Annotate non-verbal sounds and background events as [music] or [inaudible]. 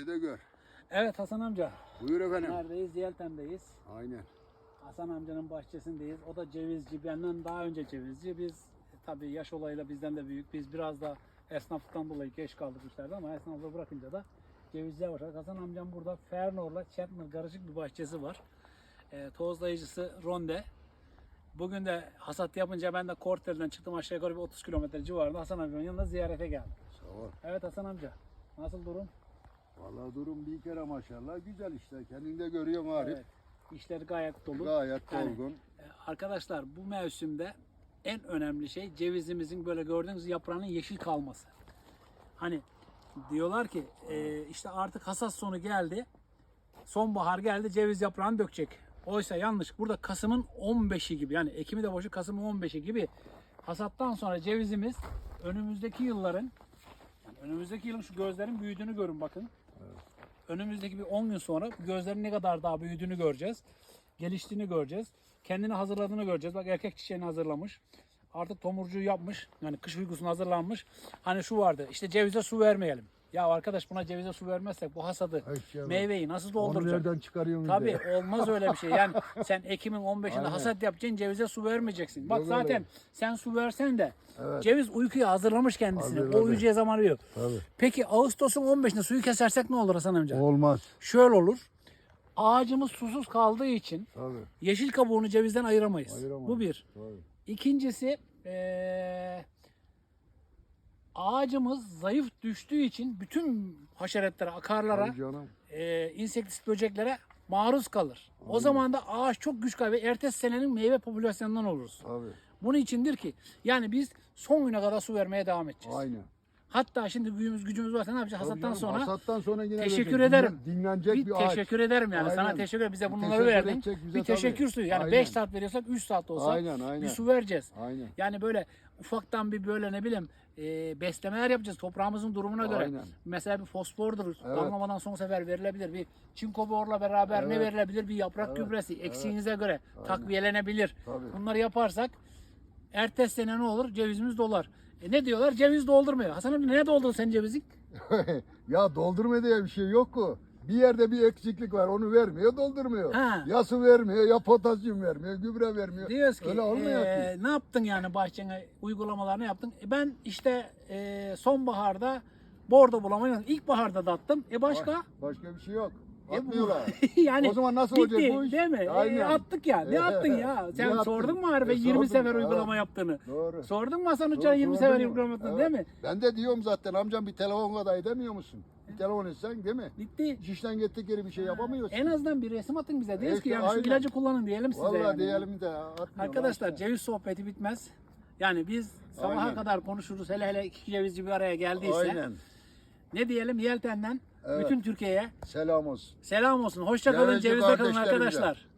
Beni de gör. Evet Hasan amca. Buyur efendim. Neredeyiz? Yelten'deyiz. Aynen. Hasan amcanın bahçesindeyiz. O da cevizci. Benden daha önce cevizci. Biz tabii yaş olayıyla bizden de büyük. Biz biraz da esnaflıktan dolayı geç kaldık işlerde ama esnaflığı bırakınca da cevizciye başladık. Hasan amcam burada Fernor'la Chetner karışık bir bahçesi var. E, tozlayıcısı Ronde. Bugün de hasat yapınca ben de Kortel'den çıktım aşağı yukarı bir 30 kilometre civarında Hasan amcanın yanına ziyarete geldim. Sağ ol. Evet Hasan amca. Nasıl durum? Vallahi durum bir kere maşallah güzel işte. Kendin de görüyorsun Arif. Evet. İşler gayet dolu. Gayet Yani- dolgun. Ee, Arkadaşlar bu mevsimde en önemli şey cevizimizin böyle gördüğünüz yaprağının yeşil kalması. Hani diyorlar ki e, işte artık hasat sonu geldi. Sonbahar geldi ceviz yaprağını dökecek. Oysa yanlış. Burada Kasım'ın 15'i gibi yani Ekim'i de boşu Kasım'ın 15'i gibi hasattan sonra cevizimiz önümüzdeki yılların yani önümüzdeki yılın şu gözlerin büyüdüğünü görün bakın. Önümüzdeki bir 10 gün sonra gözlerin ne kadar daha büyüdüğünü göreceğiz. Geliştiğini göreceğiz. Kendini hazırladığını göreceğiz. Bak erkek çiçeğini hazırlamış. Artık tomurcuğu yapmış. Yani kış uykusuna hazırlanmış. Hani şu vardı. İşte cevize su vermeyelim. Ya arkadaş buna cevize su vermezsek bu hasadı, Eşya meyveyi nasıl Onu dolduracak? nereden çıkarıyorsun? Tabii bize? olmaz öyle bir şey. Yani [laughs] sen Ekim'in 15'inde Aynen. hasat yapacaksın cevize su vermeyeceksin. Bak Yok zaten öyle. sen su versen de ceviz uykuya hazırlamış kendisini. O tabii. uyuyucuya zaman uyuyor. Tabii. Peki Ağustos'un 15'inde suyu kesersek ne olur Hasan amca? Olmaz. Şöyle olur. Ağacımız susuz kaldığı için Tabii. yeşil kabuğunu cevizden ayıramayız. Ayıramayız. Bu bir. Tabii. İkincisi eee, ağacımız zayıf düştüğü için bütün haşeretlere, akarlara, canım. eee insektisit böceklere maruz kalır. O Aynen. zaman da ağaç çok güç kaybeder. Ertesi senenin meyve popülasyonundan oluruz. Tabii. Bunun içindir ki yani biz son güne kadar su vermeye devam edeceğiz. Aynen. Hatta şimdi gücümüz gücümüz varsa ne yapacağız? Tabii Hasattan canım, sonra Hasattan sonra yine Teşekkür böyle ederim. dinlen- Dinlenecek bir, bir ağaç. teşekkür ederim yani. Sana Aynen. teşekkür ederim. Bize bunları teşekkür verdin. bize Bir teşekkür tabii. suyu. Yani Aynen. 5 saat veriyorsak 3 saat olsa Aynen aynen. bir su vereceğiz. Aynen. Yani böyle ufaktan bir böyle ne bileyim e, beslemeler yapacağız toprağımızın durumuna göre. Aynen. Mesela bir fosfordur. Evet. Damlamadan son sefer verilebilir. Bir çinko borla beraber ne Evet. verilebilir? Bir yaprak Evet. gübresi eksiğinize göre Aynen. takviyelenebilir. Tabii. Bunları yaparsak ertesi sene ne olur? Cevizimiz dolar. E ne diyorlar? Ceviz doldurmuyor. Hasan abi ne doldurdun sen cevizin? [laughs] ya doldurma diye bir şey yok ki. Bir yerde bir eksiklik var onu vermiyor doldurmuyor. Ha. Ya su vermiyor ya potasyum vermiyor gübre vermiyor. Diyoruz ki Öyle olmuyor eee, ki. ne yaptın yani bahçene uygulamalarını yaptın. E ben işte eee, sonbaharda bordo bulamayı ilkbaharda da attım. E başka? Başka bir şey yok. E Atmıyorlar. [laughs] yani O zaman nasıl bitti, olacak bu iş? Değil mi? E, Aynen. attık ya. Ne E, attın ya? ne Sen attın? sordun mu Arife E, 20 sordum, sefer uygulama yaptığını? Doğru. Sordun mu Hasan Doğru, 20 doğru sefer uygulama yaptığını Evet. değil mi? Ben de diyorum zaten amcam bir telefon kadar demiyor musun? Bir telefon etsen değil mi? Bitti. İş işten gittikleri bir şey yapamıyorsun. En azından bir resim atın bize. Diyoruz ki İşte yani şu aynen. ilacı kullanın diyelim size. Vallahi yani. diyelim de Arkadaşlar işte. ceviz sohbeti bitmez. Yani biz sabaha Aynen. kadar konuşuruz. Hele hele iki cevizci bir araya geldiyse. Aynen. Ne diyelim Yelten'den Evet. bütün Türkiye'ye Selam olsun. selam olsun. Hoşça kalın. Cevizde kalın arkadaşlar.